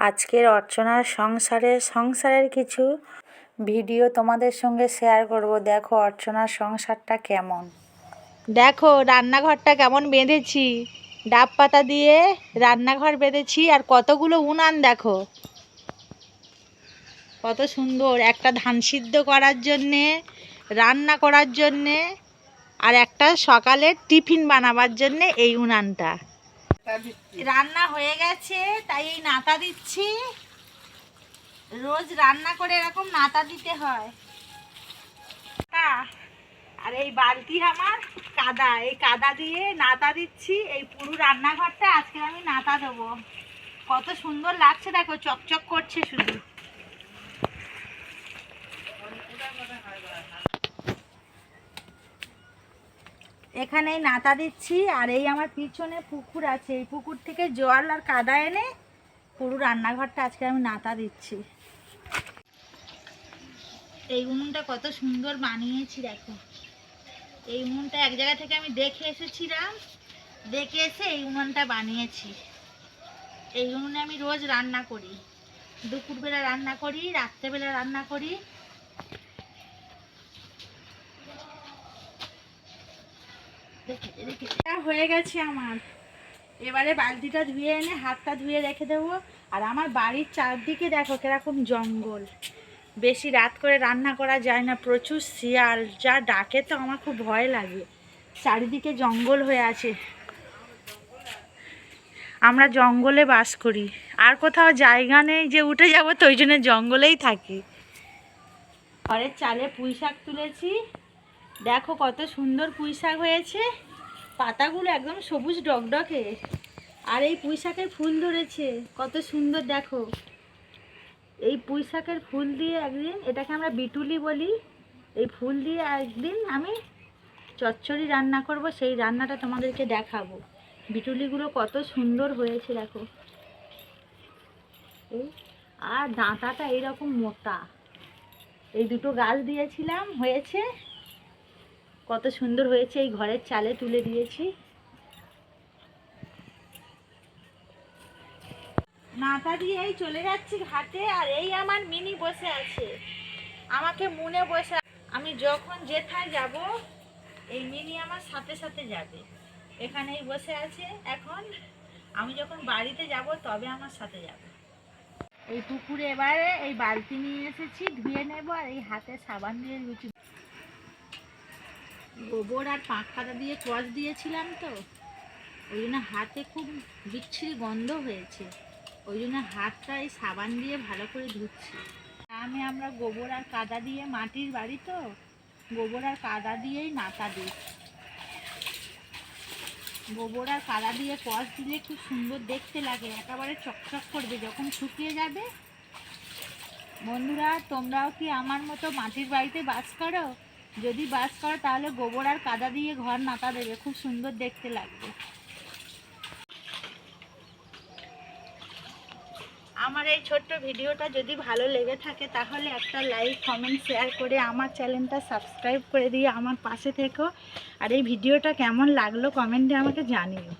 আজকের অর্চনার সংসারে, সংসারের কিছু ভিডিও তোমাদের সঙ্গে শেয়ার করব। দেখো অর্চনার সংসারটা কেমন। দেখো, রান্নাঘরটা কেমন বেঁধেছি। ডাব পাতা দিয়ে রান্নাঘর বেঁধেছি আর কতগুলো উনান দেখো। কত সুন্দর, একটা ধান সিদ্ধ করার জন্যে, রান্না করার জন্যে আর একটা সকালের টিফিন বানাবার জন্যে এই উনানটা। রান্না হয়ে গেছে, তাই এই নাতা দিচ্ছি। রোজ রান্না করে এরকম নাতা দিতে হয়। তা, আর এই বালতি আমার কাদা, এই কাদা দিয়ে নাতা দিচ্ছি। এই পুরো রান্নাঘরটা আজকে আমি নাতা দেবো। কত সুন্দর লাগছে, দেখো, চকচক করছে শুধু। এখানেই নাতা দিচ্ছি, আর এই আমার পিছনে পুকুর আছে। এই পুকুর থেকে জল আর কাদা এনে পুরো রান্নাঘরটা আজকে আমি নাতা দিচ্ছি। এই উনুনটা কত সুন্দর বানিয়েছি, দেখো। এই উনুনটা এক জায়গা থেকে আমি দেখে এসেছিলাম, দেখে এসে এই উনুনটা বানিয়েছি। এই উনুনে আমি রোজ রান্না করি। দুপুরবেলা রান্না করি, রাত্রেবেলা রান্না করি দেখে- দেখে- এটা হয়ে গেছে আমার। এবারে বালতিটা ধুয়ে এনে হাতটা ধুয়ে রেখে দেবো। আর আমার বাড়ির চারদিকে দেখো কীরকম জঙ্গল। বেশি রাত করে রান্না করা যায় না, প্রচুর শিয়াল। যা ডাকে তো আমার খুব ভয় লাগে। চারিদিকে জঙ্গল হয়ে আছে। আমরা জঙ্গলে বাস করি। আর কোথাও জায়গা নেই যে উঠে যাব, তো ওই জন্য জঙ্গলেই থাকি। ঘরের চালে পুঁই শাক তুলেছি। দেখো কত সুন্দর পুঁই শাক হয়েছে। পাতাগুলো একদম সবুজ ডকডকে। আর এই পুঁই শাকের ফুল ধরেছে। কত সুন্দর দেখো। এই পুঁই শাকের ফুল দিয়ে একদিন, এটাকে আমরা বিটুলি বলি, এই ফুল দিয়ে একদিন আমি চচ্চড়ি রান্না করব, সেই রান্নাটা তোমাদেরকে দেখাবো। বিটুলিগুলো কত সুন্দর হয়েছে দেখো। আর ডাঁটাটা এইরকম মোটা। এই দুটো গাছ দিয়েছিলাম, হয়েছে কত সুন্দর হয়েছে, এই ঘরের চালে তুলে দিয়েছি। নাতা দিয়েই চলে যাচ্ছি ঘাটে আর এই আমার মিনি বসে আছে। আমাকে মনে বসে আমি যখন যেথায় যাব, এই মিনি আমার সাথে সাথে যাবে। এখানেই বসে আছে। এখন আমি যখন বাড়িতে যাব, তবে আমার সাথে যাবে। এই পুকুরে এবারে এই বালতি নিয়ে এসেছি, ধুয়ে নেব আর এই হাতে সাবান দিয়ে লুচি গোবর আর পাঁক দিয়ে কচ দিয়েছিলাম তো, ওই জন্য হাতে খুব বিচ্ছিরি গন্ধ হয়েছে। ওই জন্য হাতটা এই সাবান দিয়ে ভালো করে ধুচ্ছি। আমি আমরা গোবর আর কাদা দিয়ে, মাটির বাড়ি তো, গোবর আর কাদা দিয়েই নাতা দিই। গোবর আর কাদা দিয়ে কষ দিলে খুব সুন্দর দেখতে লাগে, একেবারে চকচক করবে, যখন শুকিয়ে যাবে। বন্ধুরা, তোমরাও কি আমার মতো মাটির বাড়িতে বাস করো? যদি বাস করো, তাহলে গোবর আর কাদা দিয়ে ঘর নাতা দেবে। খুব সুন্দর দেখতে লাগবে। আমার এই ছোট্ট ভিডিওটা যদি ভালো লেগে থাকে, তাহলে একটা লাইক, কমেন্ট, শেয়ার করে আমার চ্যানেলটা সাবস্ক্রাইব করে দিয়ে আমার পাশে থেকো। আর এই ভিডিওটা কেমন লাগল, কমেন্টে আমাকে জানিও।